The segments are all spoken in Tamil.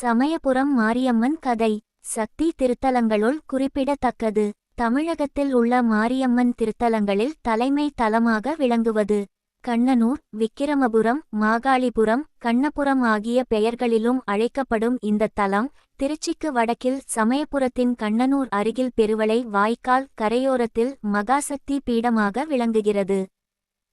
சமயபுரம் மாரியம்மன் கதை. சக்தி திருத்தலங்களுள் குறிப்பிடத்தக்கது. தமிழகத்தில் உள்ள மாரியம்மன் திருத்தலங்களில் தலைமை தலமாக விளங்குவது. கண்ணனூர் விக்கிரமபுரம் மாகாளிபுரம் கண்ணபுரம் ஆகிய பெயர்களிலும் அழைக்கப்படும் இந்த தலம் திருச்சிக்கு வடக்கில் சமயபுரத்தின் கண்ணனூர் அருகில் பெருவளை வாய்க்கால் கரையோரத்தில் மகாசக்தி பீடமாக விளங்குகிறது.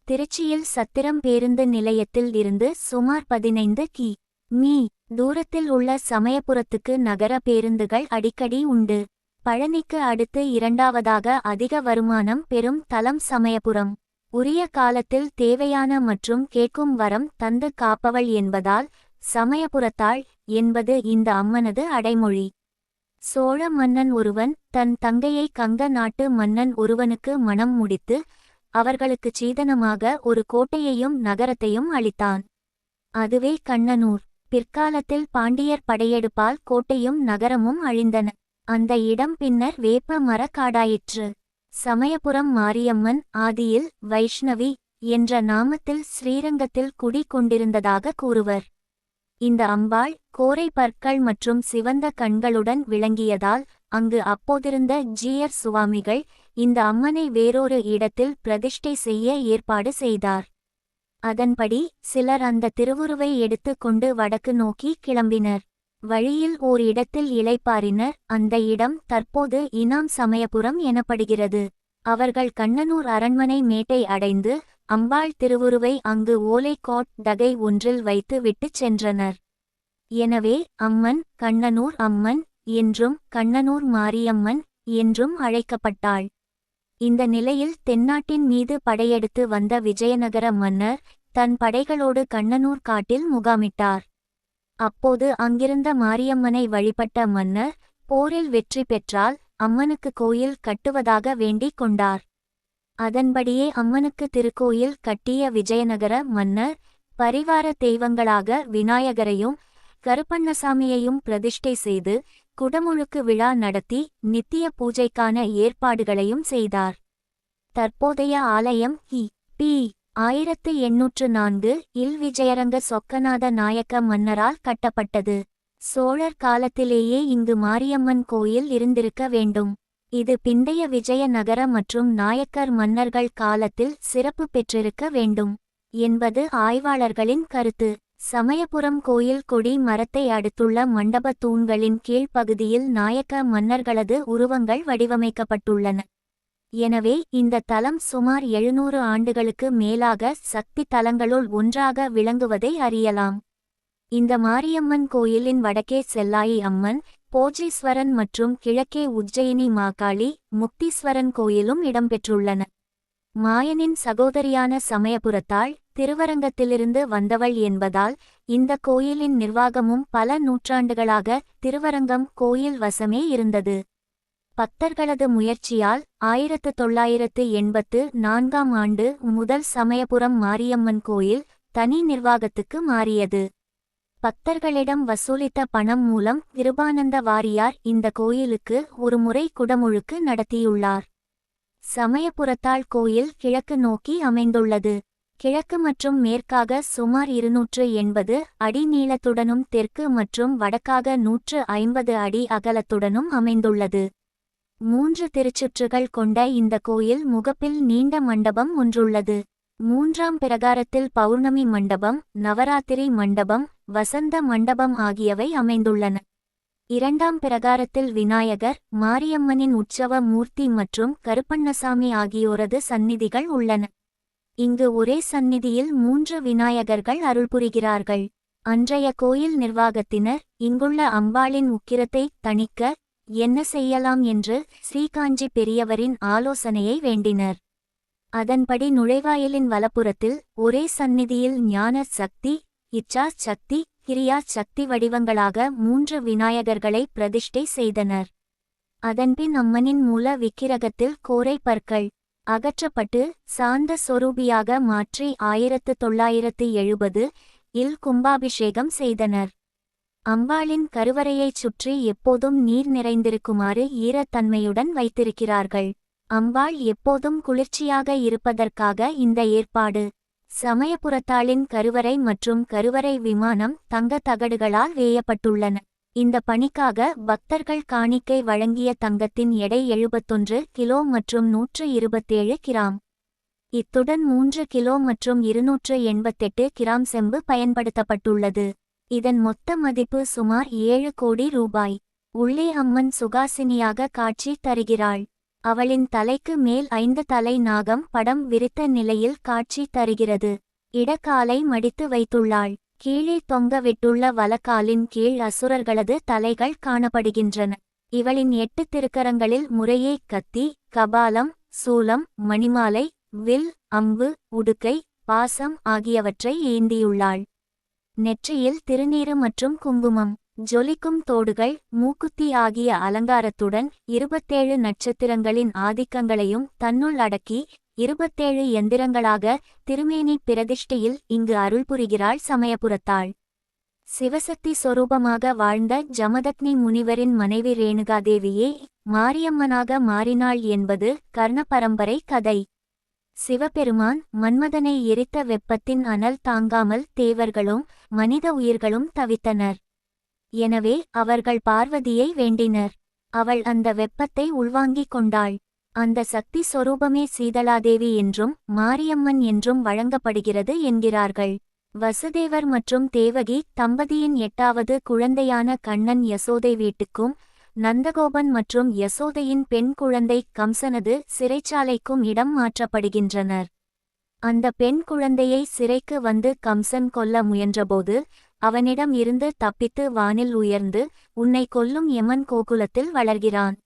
திருச்சியில் சத்திரம் பேருந்து நிலையத்தில் இருந்து சுமார் பதினைந்து கி. மீ. தூரத்தில் உள்ள சமயபுரத்துக்கு நகர பேருந்துகள் அடிக்கடி உண்டு. பழனிக்கு அடுத்து இரண்டாவதாக அதிக வருமானம் பெறும் தலம் சமயபுரம். உரிய காலத்தில் தேவையான மற்றும் கேட்கும் வரம் தந்து காப்பவள் என்பதால் சமயபுரத்தாள் என்பது இந்த அம்மனது அடைமொழி. சோழ மன்னன் ஒருவன் தன் தங்கையை கங்க நாட்டு மன்னன் ஒருவனுக்கு மணம் முடித்து அவர்களுக்குச் சீதனமாக ஒரு கோட்டையையும் நகரத்தையும் அளித்தான். அதுவே கண்ணனூர். பிற்காலத்தில் பாண்டியர் படையெடுப்பால் கோட்டையும் நகரமும் அழிந்தன. அந்த இடம் பின்னர் வேப்ப மரக்காடாயிற்று. சமயபுரம் மாரியம்மன் ஆதியில் வைஷ்ணவி என்ற நாமத்தில் ஸ்ரீரங்கத்தில் குடிகொண்டிருந்ததாக கூறுவர். இந்த அம்பாள் கோரை பற்கள் மற்றும் சிவந்த கண்களுடன் விளங்கியதால் அங்கு அப்போதிருந்த ஜியர் சுவாமிகள் இந்த அம்மனை வேறொரு இடத்தில் பிரதிஷ்டை செய்ய ஏற்பாடு செய்தார். அதன்படி சிலர் அந்த திருவுருவை எடுத்துக் கொண்டு வடக்கு நோக்கி கிளம்பினர். வழியில் ஓர் இடத்தில் இளைப்பாறினர். அந்த இடம் தற்போது இனாம் சமயபுரம் எனப்படுகிறது. அவர்கள் கண்ணனூர் அரண்மனை மேட்டை அடைந்து அம்பாள் திருவுருவை அங்கு ஓலைகாட் டகை ஒன்றில் வைத்து விட்டுச் சென்றனர். எனவே அம்மன் கண்ணனூர் அம்மன் என்றும் கண்ணனூர் மாரியம்மன் என்றும் அழைக்கப்பட்டாள். இந்த நிலையில் தென்னாட்டின் மீது படையெடுத்து வந்த விஜயநகர மன்னர் தன் படைகளோடு கண்ணனூர் காட்டில் முகாமிட்டார். அப்போது அங்கிருந்த மாரியம்மனை வழிபட்ட மன்னர் போரில் வெற்றி பெற்றால் அம்மனுக்கு கோயில் கட்டுவதாக வேண்டிக் கொண்டார். அதன்படியே அம்மனுக்கு திருக்கோயில் கட்டிய விஜயநகர மன்னர் பரிவார தெய்வங்களாக விநாயகரையும் கருப்பண்ணசாமியையும் பிரதிஷ்டை செய்து குடமுழுக்கு விழா நடத்தி நித்திய பூஜைக்கான ஏற்பாடுகளையும் செய்தார். தற்போதைய ஆலயம் இ. பி. ஆயிரத்து எண்ணூற்று நான்கு இல் விஜயரங்க சொக்கநாத நாயக்க மன்னரால் கட்டப்பட்டது. சோழர் காலத்திலேயே இங்கு மாரியம்மன் கோயில் இருந்திருக்க வேண்டும். இது பிந்தைய விஜயநகர மற்றும் நாயக்கர் மன்னர்கள் காலத்தில் சிறப்பு பெற்றிருக்க வேண்டும் என்பது ஆய்வாளர்களின் கருத்து. சமயபுரம் கோயில் கொடி மரத்தை அடுத்துள்ள மண்டப தூண்களின் கீழ்ப்பகுதியில் நாயக்க மன்னர்களது உருவங்கள் வடிவமைக்கப்பட்டுள்ளன. எனவே இந்த தலம் சுமார் எழுநூறு ஆண்டுகளுக்கு மேலாக சக்தி தலங்களுள் ஒன்றாக விளங்குவதை அறியலாம். இந்த மாரியம்மன் கோயிலின் வடக்கே செல்லாயி அம்மன் போஜீஸ்வரன் மற்றும் கிழக்கே உஜ்ஜயினி மாகாளி முக்தீஸ்வரன் கோயிலும் இடம்பெற்றுள்ளன. மாயனின் சகோதரியான சமயபுரத்தாள் திருவரங்கத்திலிருந்து வந்தவள் என்பதால் இந்த கோயிலின் நிர்வாகமும் பல நூற்றாண்டுகளாக திருவரங்கம் கோயில் வசமே இருந்தது. பக்தர்களது முயற்சியால் ஆயிரத்து தொள்ளாயிரத்து எண்பத்து நான்காம் ஆண்டு முதல் சமயபுரம் மாரியம்மன் கோயில் தனி நிர்வாகத்துக்கு மாறியது. பக்தர்களிடம் வசூலித்த பணம் மூலம் கிருபானந்த வாரியார் இந்த கோயிலுக்கு ஒருமுறை குடமுழுக்கு நடத்தியுள்ளார். சமயபுரத்தாள் கோயில் கிழக்கு நோக்கி அமைந்துள்ளது. கிழக்கு மற்றும் மேற்காக சுமார் இருநூற்று எண்பது அடி நீளத்துடனும் தெற்கு மற்றும் வடக்காக நூற்று ஐம்பது அடி அகலத்துடனும் அமைந்துள்ளது. மூன்று திருச்சுற்றுகள் கொண்ட இந்த கோயில் முகப்பில் நீண்ட மண்டபம் ஒன்றுள்ளது. மூன்றாம் பிரகாரத்தில் பௌர்ணமி மண்டபம் நவராத்திரி மண்டபம் வசந்த மண்டபம் ஆகியவை அமைந்துள்ளன. இரண்டாம் பிரகாரத்தில் விநாயகர் மாரியம்மனின் உற்சவ மூர்த்தி மற்றும் கருப்பண்ணசாமி ஆகியோரது சந்நிதிகள் உள்ளன. இங்கு ஒரே சந்நிதியில் மூன்று விநாயகர்கள் அருள்புரிகிறார்கள் அன்றைய கோயில் நிர்வாகத்தினர் இங்குள்ள அம்பாளின் உக்கிரத்தை தணிக்க என்ன செய்யலாம் என்று ஸ்ரீகாஞ்சி பெரியவரின் ஆலோசனையை வேண்டினர். அதன்படி நுழைவாயிலின் வலப்புறத்தில் ஒரே சந்நிதியில் ஞான சக்தி இச்சா சக்தி கிரியா சக்தி வடிவங்களாக மூன்று விநாயகர்களை பிரதிஷ்டை செய்தனர். அதன்பின் அம்மனின் மூல விக்கிரகத்தில் கோரை பற்கள் அகற்றப்பட்டு சாந்த சொரூபியாக மாற்றி ஆயிரத்து தொள்ளாயிரத்து எழுபது இல் கும்பாபிஷேகம் செய்தனர். அம்பாளின் கருவறையைச் சுற்றி எப்போதும் நீர் நிறைந்திருக்குமாறு ஈரத்தன்மையுடன் வைத்திருக்கிறார்கள். அம்பாள் எப்போதும் குளிர்ச்சியாக இருப்பதற்காக இந்த ஏற்பாடு. சமயபுரத்தாளின் கருவறை மற்றும் கருவறை விமானம் தங்க தகடுகளால் வேயப்பட்டுள்ளன. இந்த பணிக்காக பக்தர்கள் காணிக்கை வழங்கிய தங்கத்தின் எடை எழுபத்தொன்று கிலோ மற்றும் நூற்று இருபத்தேழு கிராம். இத்துடன் மூன்று கிலோ மற்றும் இருநூற்று எண்பத்தெட்டு கிராம் செம்பு பயன்படுத்தப்பட்டுள்ளது. இதன் மொத்த மதிப்பு சுமார் ஏழு கோடி ரூபாய். உள்ளே அம்மன் சுகாசினியாக காட்சி தருகிறாள். அவளின் தலைக்கு மேல் ஐந்து தலை நாகம் படம் விரித்த நிலையில் காட்சி தருகிறது. இடக்காலை மடித்து வைத்துள்ளாள். கீழே தொங்கவிட்டுள்ள வலக்காலின் கீழ் அசுரர்களது தலைகள் காணப்படுகின்றன. இவளின் எட்டு திருக்கரங்களில் முறையே கத்தி கபாலம் சூலம் மணிமாலை வில் அம்பு உடுக்கை பாசம் ஆகியவற்றை ஏந்தியுள்ளாள். நெற்றியில் திருநீறு மற்றும் குங்குமம் ஜொலிக்கும் தோடுகள் மூக்குத்தி ஆகிய அலங்காரத்துடன் இருபத்தேழு நட்சத்திரங்களின் ஆதிக்கங்களையும் தன்னுள் அடக்கி இருபத்தேழு எந்திரங்களாக திருமேனி பிரதிஷ்டையில் இங்கு அருள் புரிகிறாள் சமயபுரத்தாள். சிவசக்தி சொரூபமாக வாழ்ந்த ஜமதக்னி முனிவரின் மனைவி ரேணுகாதேவியே மாரியம்மனாக மாறினாள் என்பது கர்ண பரம்பரை கதை. சிவபெருமான் மன்மதனை எரித்த வெப்பத்தின் அனல் தாங்காமல் தேவர்களும் மனித உயிர்களும் தவித்தனர். எனவே அவர்கள் பார்வதியை வேண்டினர். அவள் அந்த வெப்பத்தை உள்வாங்கிக் கொண்டாள். அந்த சக்தி சொரூபமே சீதளாதேவி என்றும் மாரியம்மன் என்றும் வழங்கப்படுகிறது என்கிறார்கள். வசுதேவர் மற்றும் தேவகி தம்பதியின் எட்டாவது குழந்தையான கண்ணன் யசோதை வீட்டுக்கும் நந்தகோபன் மற்றும் யசோதையின் பெண் குழந்தை கம்சனது சிறைச்சாலைக்கும் இடம் மாற்றப்படுகின்றனர். அந்த பெண் குழந்தையை சிறைக்கு வந்து கம்சன் கொல்ல முயன்றபோது அவனிடம் இருந்து தப்பித்து வானில் உயர்ந்து உன்னை கொல்லும் யமன் கோகுலத்தில் வளர்கிறான்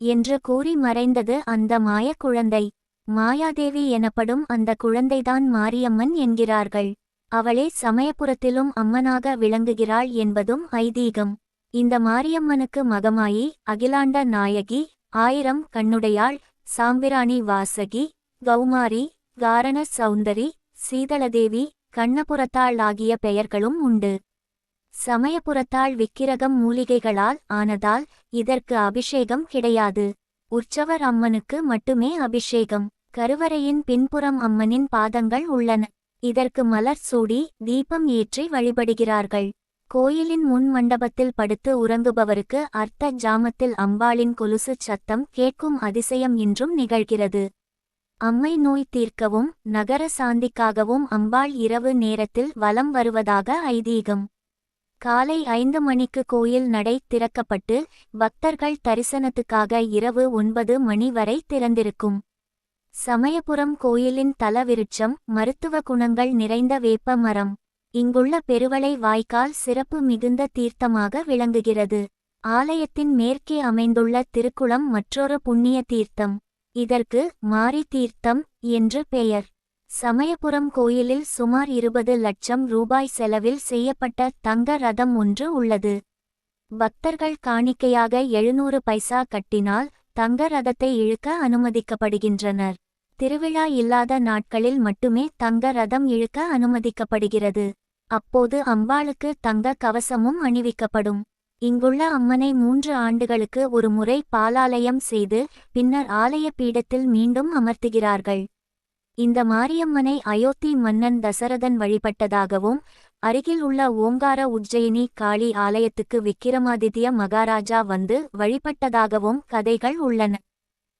என்று கூறி மறைந்தது அந்த மாய குழந்தை. மாயாதேவி எனப்படும் அந்த குழந்தைதான் மாரியம்மன் என்கிறார்கள். அவளே சமயபுரத்திலும் அம்மனாக விளங்குகிறாள் என்பதும் ஐதீகம். இந்த மாரியம்மனுக்கு மகமாயி அகிலாண்ட நாயகி ஆயிரம் கண்ணுடையாள் சாம்பிராணி வாசகி கௌமாரி காரண சௌந்தரி சீதளதேவி கண்ணபுரத்தாள் ஆகிய பெயர்களும் உண்டு. சமயபுரத்தாள் விக்கிரகம் மூலிகைகளால் ஆனதால் இதற்கு அபிஷேகம் கிடையாது. உற்சவர் அம்மனுக்கு மட்டுமே அபிஷேகம். கருவறையின் பின்புறம் அம்மனின் பாதங்கள் உள்ளன. இதற்கு மலர் சூடி தீபம் ஏற்றி வழிபடுகிறார்கள். கோயிலின் முன் மண்டபத்தில் படுத்து உறங்குபவருக்கு அர்த்த ஜாமத்தில் அம்பாளின் கொலுசு சத்தம் கேட்கும் அதிசயம் இன்றும் நிகழ்கிறது. அம்மை நோய் தீர்க்கவும் நகர சாந்திக்காகவும் அம்பாள் இரவு நேரத்தில் வலம் வருவதாக ஐதீகம். காலை ஐந்து மணிக்கு கோயில் நடை திறக்கப்பட்டு பக்தர்கள் தரிசனத்துக்காக இரவு ஒன்பது மணி வரை திறந்திருக்கும். சமயபுரம் கோயிலின் தலவிருட்சம் மருத்துவ குணங்கள் நிறைந்த வேப்ப மரம். இங்குள்ள பெருவளை வாய்க்கால் சிறப்பு மிகுந்த தீர்த்தமாக விளங்குகிறது. ஆலயத்தின் மேற்கே அமைந்துள்ள திருக்குளம் மற்றொரு புண்ணிய தீர்த்தம். இதற்கு மாரி தீர்த்தம் என்று பெயர். சமயபுரம் கோயிலில் சுமார் இருபது லட்சம் ரூபாய் செலவில் செய்யப்பட்ட தங்க ரதம் ஒன்று உள்ளது. பக்தர்கள் காணிக்கையாக எழுநூறு பைசா கட்டினால் தங்க ரதத்தை இழுக்க அனுமதிக்கப்படுகின்றனர். திருவிழா இல்லாத நாட்களில் மட்டுமே தங்க ரதம் இழுக்க அனுமதிக்கப்படுகிறது. அப்போது அம்பாளுக்கு தங்க கவசமும் அணிவிக்கப்படும். இங்குள்ள அம்மனை மூன்று ஆண்டுகளுக்கு ஒரு முறை பாலாலயம் செய்து பின்னர் ஆலய பீடத்தில் மீண்டும் அமர்த்துகிறார்கள். இந்த மாரியம்மனை அயோத்தி மன்னன் தசரதன் வழிபட்டதாகவும் அருகில் உள்ள ஓங்கார உஜ்ஜயினி காளி ஆலயத்துக்கு விக்கிரமாதித்ய மகாராஜா வந்து வழிபட்டதாகவும் கதைகள் உள்ளன.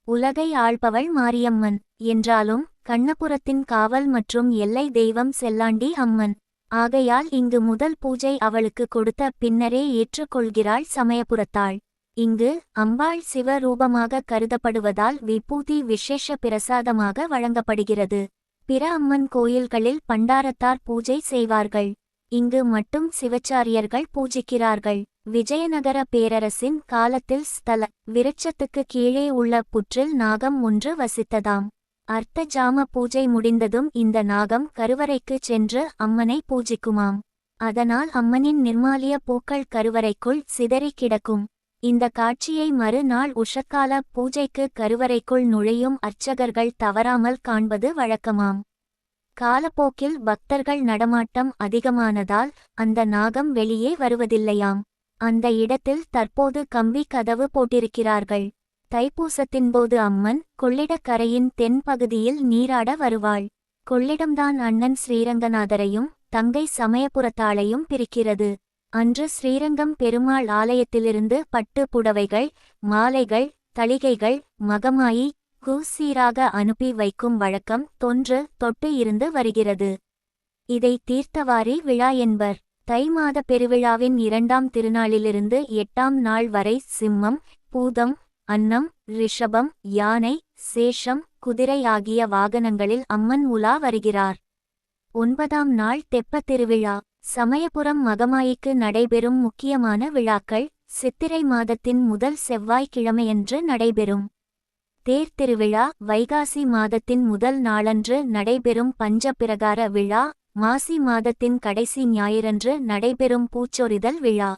உலகை ஆள்பவள் மாரியம்மன் என்றாலும் கண்ணபுரத்தின் காவல் மற்றும் எல்லை தெய்வம் செல்லாண்டி அம்மன். ஆகையால் இங்கு முதல் பூஜை அவளுக்கு கொடுத்த பின்னரே ஏற்றுக்கொள்கிறாள் சமயபுரத்தாள். இங்கு அம்பாள் சிவ ரூபமாக கருதப்படுவதால் விபூதி விசேஷ பிரசாதமாக வழங்கப்படுகிறது. பிற அம்மன் கோயில்களில் பண்டாரத்தார் பூஜை செய்வார்கள். இங்கு மட்டும் சிவச்சாரியர்கள் பூஜிக்கிறார்கள். விஜயநகர பேரரசின் காலத்தில் ஸ்தல விருட்சத்துக்கு கீழே உள்ள புற்றில் நாகம் ஒன்று வசித்ததாம். அர்த்த ஜாம பூஜை முடிந்ததும் இந்த நாகம் கருவறைக்குச் சென்று அம்மனை பூஜிக்குமாம். அதனால் அம்மனின் நிர்மாலிய பூக்கள் கருவறைக்குள் சிதறி கிடக்கும். இந்த காட்சியை மறுநாள் உஷக்கால பூஜைக்கு கருவறைக்குள் நுழையும் அர்ச்சகர்கள் தவறாமல் காண்பது வழக்கமாம். காலப்போக்கில் பக்தர்கள் நடமாட்டம் அதிகமானதால் அந்த நாகம் வெளியே வருவதில்லையாம். அந்த இடத்தில் தற்போது கம்பி கதவு போட்டிருக்கிறார்கள். தைப்பூசத்தின்போது அம்மன் கொள்ளிடக்கரையின் தென்பகுதியில் நீராட வருவாள். கொள்ளிடம்தான் அண்ணன் ஸ்ரீரங்கநாதரையும் தங்கை சமயபுரத்தாளையும் பிரிக்கிறது. அன்று ஸ்ரீரங்கம் பெருமாள் ஆலயத்திலிருந்து பட்டு புடவைகள் மாலைகள் தளிகைகள் மகமாயி கூசீராக அனுப்பி வைக்கும் வழக்கம் தொன்று தொட்டு இருந்து வருகிறது. இதை தீர்த்தவாரி விழா என்பர். தை மாத பெருவிழாவின் இரண்டாம் திருநாளிலிருந்து எட்டாம் நாள் வரை சிம்மம் பூதம் அன்னம் ரிஷபம் யானை சேஷம் குதிரை ஆகிய வாகனங்களில் அம்மன் உலா வருகிறார். ஒன்பதாம் நாள் தெப்பத் திருவிழா. சமயபுரம் மகமாயிக்கு நடைபெறும் முக்கியமான விழாக்கள் சித்திரை மாதத்தின் முதல் செவ்வாய்க்கிழமையன்று நடைபெறும். தேர் திருவிழா வைகாசி மாதத்தின் முதல் நாளன்று நடைபெறும் பஞ்சபிரகார விழா மாசி மாதத்தின் கடைசி ஞாயிறன்று நடைபெறும் பூச்சொரிதல் விழா.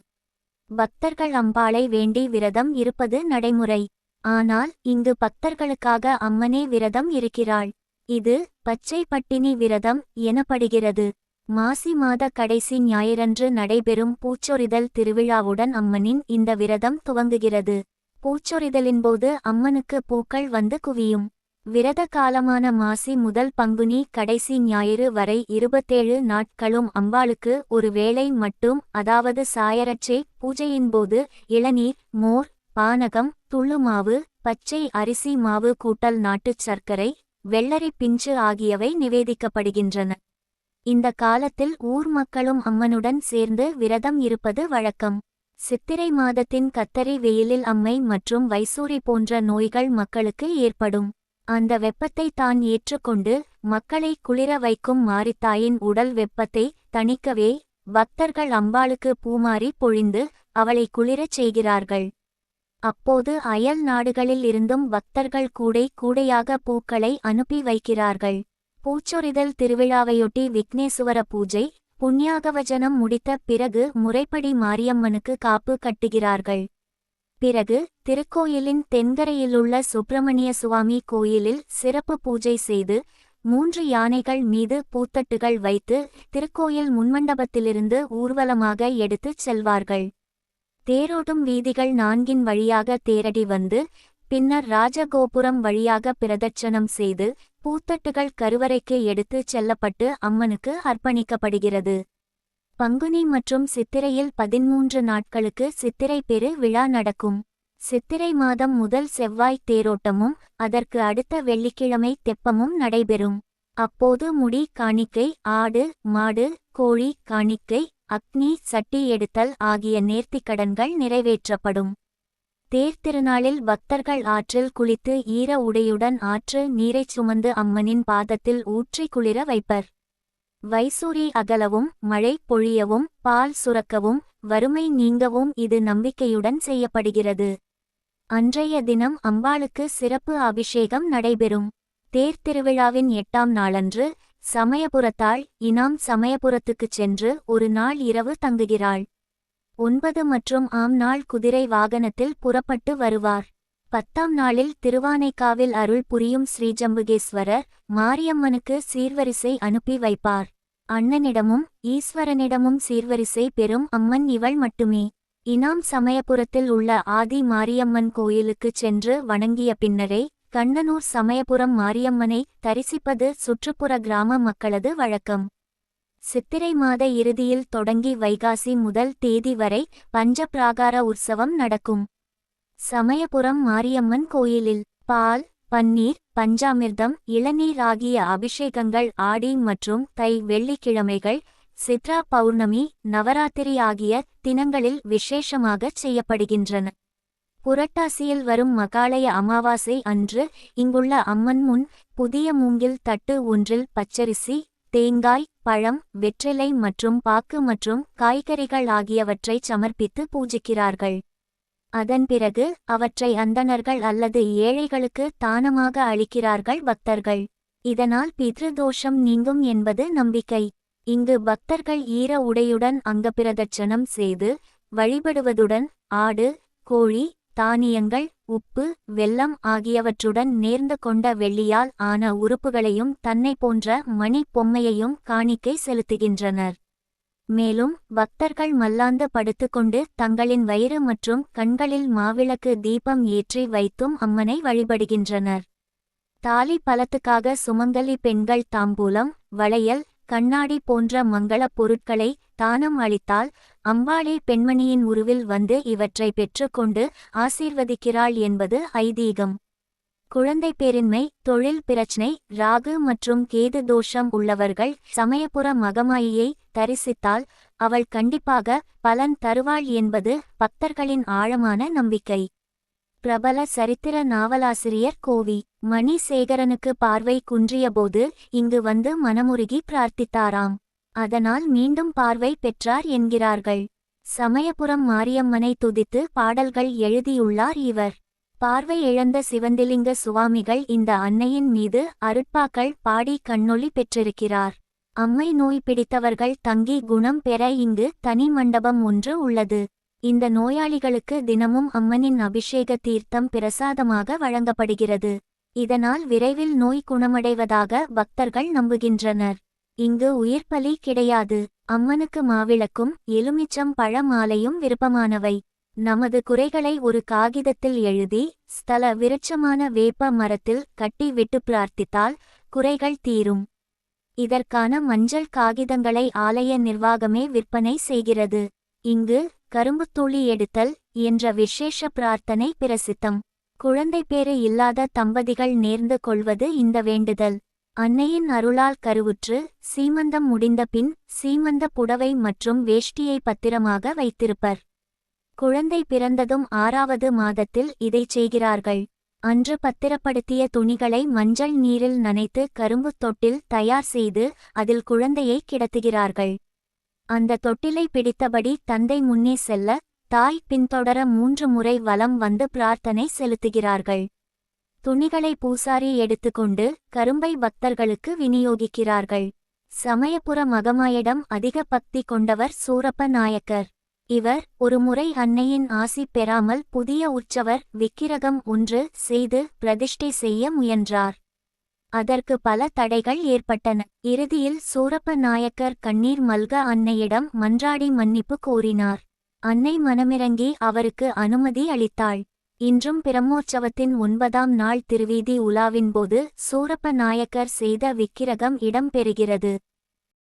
பக்தர்கள் அம்பாளை வேண்டி விரதம் இருப்பது நடைமுறை. ஆனால் இங்கு பக்தர்களுக்காக அம்மனே விரதம் இருக்கிறாள். இது பச்சை பட்டினி விரதம் எனப்படுகிறது. மாசி மாத கடைசி ஞாயிறன்று நடைபெறும் பூச்சொரிதல் திருவிழாவுடன் அம்மனின் இந்த விரதம் துவங்குகிறது. பூச்சொரிதலின்போது அம்மனுக்கு பூக்கள் வந்து குவியும். விரத காலமான மாசி முதல் பங்குனி கடைசி ஞாயிறு வரை இருபத்தேழு நாட்களும் அம்பாளுக்கு ஒரு வேளை மட்டும் அதாவது சாயரட்சே பூஜையின்போது இளநீர் மோர் பானகம் துள்ளுமாவு பச்சை அரிசி மாவு கூட்டல் நாட்டுச் சர்க்கரை வெள்ளரி பிஞ்சு ஆகியவை நிவேதிக்கப்படுகின்றன. இந்த காலத்தில் ஊர் மக்களும் அம்மனுடன் சேர்ந்து விரதம் இருப்பது வழக்கம். சித்திரை மாதத்தின் கத்தரி வெயிலில் அம்மை மற்றும் வைசூரி போன்ற நோய்கள் மக்களுக்கு ஏற்படும். அந்த வெப்பத்தை தான் ஏற்றுக்கொண்டு மக்களை குளிர வைக்கும் மாரித்தாயின் உடல் வெப்பத்தை தணிக்கவே பக்தர்கள் அம்பாளுக்கு பூமாரி பொழிந்து அவளை குளிரச் செய்கிறார்கள். அப்போது அயல் நாடுகளில் இருந்தும் பக்தர்கள் கூடை கூடையாக பூக்களை அனுப்பி வைக்கிறார்கள். பூச்சொரிதல் திருவிழாவையொட்டி விக்னேசுவர பூஜை புண்ணியாகவஜனம் முடித்த பிறகு முறைப்படி மாரியம்மனுக்கு காப்பு கட்டுகிறார்கள். பிறகு திருக்கோயிலின் தென்கரையிலுள்ள சுப்பிரமணிய சுவாமி கோயிலில் சிறப்பு பூஜை செய்து மூன்று யானைகள் மீது பூத்தட்டுகள் வைத்து திருக்கோயில் முன்மண்டபத்திலிருந்து ஊர்வலமாக எடுத்துச் செல்வார்கள். தேரோடும் வீதிகள் நான்கின் வழியாக தேரடி வந்து பின்னர் ராஜகோபுரம் வழியாக பிரதட்சணம் செய்து பூத்தட்டுகள் கருவறைக்கு எடுத்துச் செல்லப்பட்டு அம்மனுக்கு அர்ப்பணிக்கப்படுகிறது. பங்குனி மற்றும் சித்திரையில் பதிமூன்று நாட்களுக்கு சித்திரை பெரு விழா நடக்கும். சித்திரை மாதம் முதல் செவ்வாய் தேரோட்டமும் அதற்கு அடுத்த வெள்ளிக்கிழமை தெப்பமும் நடைபெறும். அப்போது முடி காணிக்கை ஆடு மாடு கோழி காணிக்கை அக்னி சட்டி எடுத்தல் ஆகிய நேர்த்திக்கடன்கள் நிறைவேற்றப்படும். தேர் திருநாளில் பக்தர்கள் ஆற்றில் குளித்து ஈர உடையுடன் ஆற்று நீரைச் சுமந்து அம்மனின் பாதத்தில் ஊற்றி குளிர வைப்பர். வைசூரி அகலவும் மழை பொழியவும் பால் சுரக்கவும் வறுமை நீங்கவும் இது நம்பிக்கையுடன் செய்யப்படுகிறது. அன்றைய தினம் அம்பாளுக்கு சிறப்பு அபிஷேகம் நடைபெறும். தேர் திருவிழாவின் எட்டாம் நாளன்று சமயபுரத்தாள் இனாம் சமயபுரத்துக்குச் சென்று ஒரு நாள் இரவு தங்குகிறாள். ஒன்பது மற்றும் ஆம் நாள் குதிரை வாகனத்தில் புறப்பட்டு வருவார். பத்தாம் நாளில் திருவானைக்காவில் அருள் புரியும் ஸ்ரீஜம்புகேஸ்வரர் மாரியம்மனுக்கு சீர்வரிசை அனுப்பி வைப்பார். அண்ணனிடமும் ஈஸ்வரனிடமும் சீர்வரிசை பெறும் அம்மன் இவள் மட்டுமே. இனாம் சமயபுரத்தில் உள்ள ஆதி மாரியம்மன் கோயிலுக்குச் சென்று வணங்கிய பின்னரே கண்ணனூர் சமயபுரம் மாரியம்மனை தரிசிப்பது சுற்றுப்புற கிராம மக்களது வழக்கம். சித்திரை மாத இறுதியில் தொடங்கி வைகாசி முதல் தேதி வரை பஞ்சபிராகார உற்சவம் நடக்கும். சமயபுரம் மாரியம்மன் கோயிலில் பால் பன்னீர் பஞ்சாமிர்தம் இளநீர் ஆகிய அபிஷேகங்கள் ஆடி மற்றும் தை வெள்ளிக்கிழமைகள் சித்ரா பௌர்ணமி நவராத்திரி ஆகிய தினங்களில் விசேஷமாகச் செய்யப்படுகின்றன. புரட்டாசியில் வரும் மகாலய அமாவாசை அன்று இங்குள்ள அம்மன் முன் புதிய மூங்கில் தட்டு ஒன்றில் பச்சரிசி தேங்காய் பழம் வெற்றிலை மற்றும் பாக்கு மற்றும் காய்கறிகள் ஆகியவற்றை சமர்ப்பித்து பூஜிக்கிறார்கள். அதன் பிறகு அவற்றை அந்தணர்கள் அல்லது ஏழைகளுக்கு தானமாக அளிக்கிறார்கள் பக்தர்கள். இதனால் பித்ருதோஷம் நீங்கும் என்பது நம்பிக்கை. இங்கு பக்தர்கள் ஈர உடையுடன் அங்கப்பிரதட்சணம் செய்து வழிபடுவதுடன் ஆடு கோழி தானியங்கள் உப்பு வெல்லம் ஆகியவற்றுடன் நேர்ந்து கொண்ட வெள்ளியால் ஆன உறுப்புகளையும் தன்னை போன்ற மணி பொம்மையையும் காணிக்கை செலுத்துகின்றனர். மேலும் பக்தர்கள் மல்லாந்து படுத்துக்கொண்டு தங்களின் வயிறு மற்றும் கண்களில் மாவிளக்கு தீபம் ஏற்றி வைத்தும் அம்மனை வழிபடுகின்றனர். தாலி பலத்துக்காக சுமங்கலி பெண்கள் தாம்பூலம் வளையல் கண்ணாடி போன்ற மங்களப் பொருட்களை தானம் அளித்தால் அம்பாளே பெண்மணியின் உருவில் வந்து இவற்றை பெற்றுக்கொண்டு ஆசீர்வதிக்கிறாள் என்பது ஐதீகம். குழந்தை பேரின்மை தொழில் பிரச்சினை ராகு மற்றும் கேது தோஷம் உள்ளவர்கள் சமயபுர மகமாயியை தரிசித்தால் அவள் கண்டிப்பாக பலன் தருவாள் என்பது பக்தர்களின் ஆழமான நம்பிக்கை. பிரபல சரித்திர நாவலாசிரியர் கோவி மணிசேகரனுக்கு பார்வை குன்றியபோது இங்கு வந்து மனமுருகி பிரார்த்தித்தாராம். அதனால் மீண்டும் பார்வை பெற்றார் என்கிறார்கள். சமயபுரம் மாரியம்மனை துதித்து பாடல்கள் எழுதியுள்ளார் இவர். பார்வை இழந்த சிவந்திலிங்க சுவாமிகள் இந்த அன்னையின் மீது அருட்பாக்கள் பாடி கண்ணொளி பெற்றிருக்கிறார். அம்மை நோய் பிடித்தவர்கள் தங்கி குணம் பெற இங்கு தனி மண்டபம் ஒன்று உள்ளது. இந்த நோயாளிகளுக்கு தினமும் அம்மனின் அபிஷேக தீர்த்தம் பிரசாதமாக வழங்கப்படுகிறது. இதனால் விரைவில் நோய் குணமடைவதாக பக்தர்கள் நம்புகின்றனர். இங்கு உயிர்ப்பலி கிடையாது. அம்மனுக்கு மாவிளக்கும் எலுமிச்சம் பழ மாலையும் விருப்பமானவை. நமது குறைகளை ஒரு காகிதத்தில் எழுதி ஸ்தல விருட்சமான வேப்ப மரத்தில் கட்டி விட்டு பிரார்த்தித்தால் குறைகள் தீரும். இதற்கான மஞ்சள் காகிதங்களை ஆலய நிர்வாகமே விற்பனை செய்கிறது. இங்கு கரும்புத்தூளி எடுத்தல் என்ற விசேஷ பிரார்த்தனை பிரசித்தம். குழந்தை பேறு இல்லாத தம்பதிகள் நேர்ந்து கொள்வது இந்த வேண்டுதல். அன்னையின் அருளால் கருவுற்று சீமந்தம் முடிந்த பின் சீமந்த புடவை மற்றும் வேஷ்டியை பத்திரமாக வைத்திருப்பர். குழந்தை பிறந்ததும் ஆறாவது மாதத்தில் இதைச் செய்கிறார்கள். அன்று பத்திரப்படுத்திய துணிகளை மஞ்சள் நீரில் நனைத்து கரும்புத் தொட்டில் தயார் செய்து அதில் குழந்தையை கிடத்துகிறார்கள். அந்த தொட்டிலை பிடித்தபடி தந்தை முன்னே செல்ல தாய் பின்தொடர மூன்று முறை வலம் வந்து பிரார்த்தனை செலுத்துகிறார்கள். துணிகளை பூசாரி எடுத்துக்கொண்டு கரும்பை பக்தர்களுக்கு விநியோகிக்கிறார்கள். சமயபுர மகமாயிடம் அதிக பக்தி கொண்டவர் சூரப்ப நாயக்கர். இவர் ஒருமுறை அன்னையின் ஆசி பெறாமல் புதிய உற்சவர் விக்கிரகம் ஒன்று செய்து பிரதிஷ்டை செய்ய முயன்றார். அதற்கு பல தடைகள் ஏற்பட்டன. இறுதியில் சூரப்ப நாயக்கர் கண்ணீர் மல்க அன்னையிடம் மன்றாடி மன்னிப்பு கோரினார். அன்னை மனமிறங்கி அவருக்கு அனுமதி அளித்தாள். இன்றும் பிரம்மோற்சவத்தின் ஒன்பதாம் நாள் திருவீதி உலாவின்போது சூரப்ப நாயக்கர் செய்த விக்கிரகம் இடம்பெறுகிறது